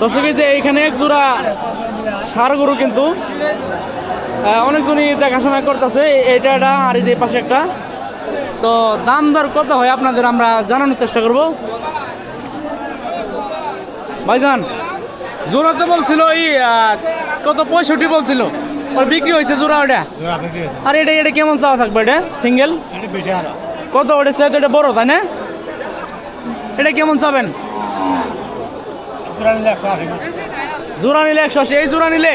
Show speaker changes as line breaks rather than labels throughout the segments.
দর্শক যে এইখানে এক জোড়া সার গরু কিন্তু অনেকজনই দেখাশোনা করতেছে। এটা এটা আর এই যে পাশে একটা। তো দাম দর কত হয় আপনাদের আমরা জানানোর চেষ্টা করব। ভাইজান জোড়া তো বলছিল এই কত পঁয়ষট্টি বলছিল। ওর বিক্রি হয়েছে জোড়া ওটা? আর এটা এটা কেমন চাওয়া থাকবে এটা? সিঙ্গেল? কত ওটা? সে তো এটা বড় তাই না? এটা কেমন চাবেন? জোড়া নিলে একশো আশি। এই জোড়া নিলে?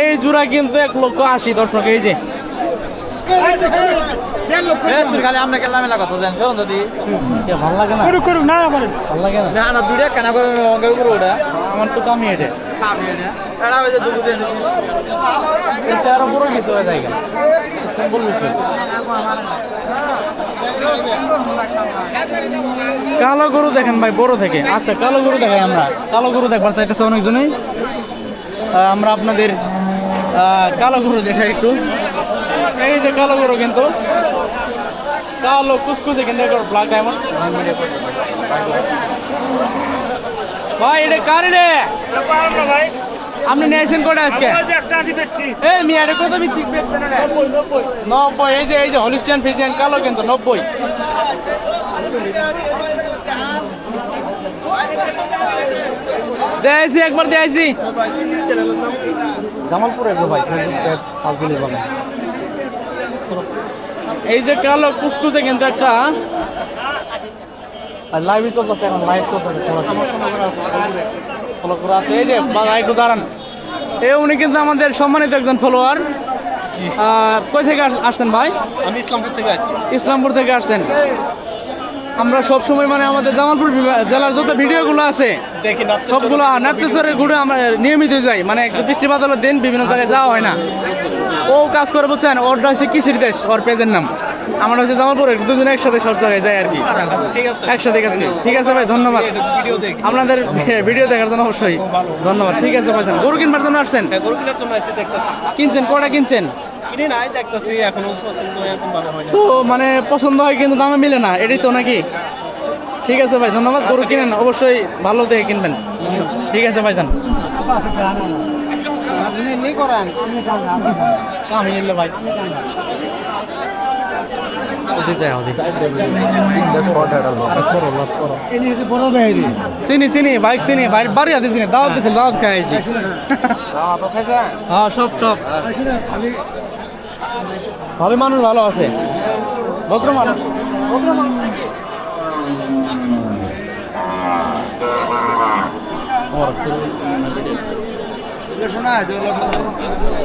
এই জোড়া কিন্তু এক লক্ষ আশি দর্শক এই যে। খালি আমরা তো জান ফেরন দাদি ভালো লাগে না।
করুক করুক না করেন।
ভালো লাগে না। না না দুইটা কেনা করে অঙ্কের উপরে ওটা। আমার তো কমই এটা আরও কালো গরু দেখেন ভাই বড় থেকে। আচ্ছা কালো গরু দেখাই আমরা। কালো গরু দেখবার চাইতেছে অনেকজনই। আহ, আমরা আপনাদের কালো গরু দেখাই একটু। এই যে কালো গরু কিন্তু। কালো কুসকুসে কিন্তু ব্ল্যাক ডায়মন্ড ভাই এটা কার রে আপনি নিয়েছেন কোটা আজকে? এই মিয়া এটা কত বিক্রি করছেন নব্বই এই যে এই যে হলিস্টিয়ান ফিজিয়ান কালো কিন্তু নব্বই। দেয়াইছি একবার দেয়াইছি। জামালপুরে ভাই এই যে কালো কুসকুসে কিন্তু একটা লাইভই চলতেছে এখন লাইভ চলতেছে ফলো করে আছে এই যে বাবা একটু দাঁড়ান। এ উনি কিন্তু আমাদের সম্মানিত একজন ফলোয়ার কই থেকে আস- আসছেন ভাই?
আমি ইসলামপুর থেকে আসছি।
ইসলামপুর থেকে আসছেন। আমরা সব সময় মানে আমাদের জামালপুর জেলার যত ভিডিওগুলো আছে সবগুলো নাপ্তেশ্বরের ঘুরে আমরা নিয়মিত যাই। মানে একটু বৃষ্টি বাদলের দিন বিভিন্ন জায়গায় যাওয়া হয় না। ও কাজ করে বলছেন ওরটা হচ্ছে কিসের দেশ ওর পেজের নাম। আমরা হচ্ছে জামালপুরের দুজনে একসাথে সব জায়গায় যাই আর কি।
আচ্ছা
একসাথে গেছি। ঠিক আছে ভাই ধন্যবাদ। আপনাদের ভিডিও দেখার জন্য অবশ্যই। ধন্যবাদ। ঠিক আছে ভাই গরু কিনবার জন্য আসছেন?
হ্যাঁ
কিনছেন? কটা কিনছেন?
কিনে নাই দেখতেছি এখনও পছন্দ এরকম ভালো হয় না।
তো মানে পছন্দ হয় কিন্তু দামে মিলে না এটাই তো নাকি? ঠিক আছে ভাই ধন্যবাদ গরু কিনেন অবশ্যই ভালো দেখে কিনবেন। ঠিক আছে ভাই যান আমি নিলে ভাই চিনি চিনি বাইক চিনি বাইক বাড়ি হাতে চিনি দাওয়াত দাওয়াত খাইছি। হ্যাঁ সব সব। ভালো মানুষ ভালো আছে। ভদ্র মানুষ। ভদ্র মানুষ শোনা।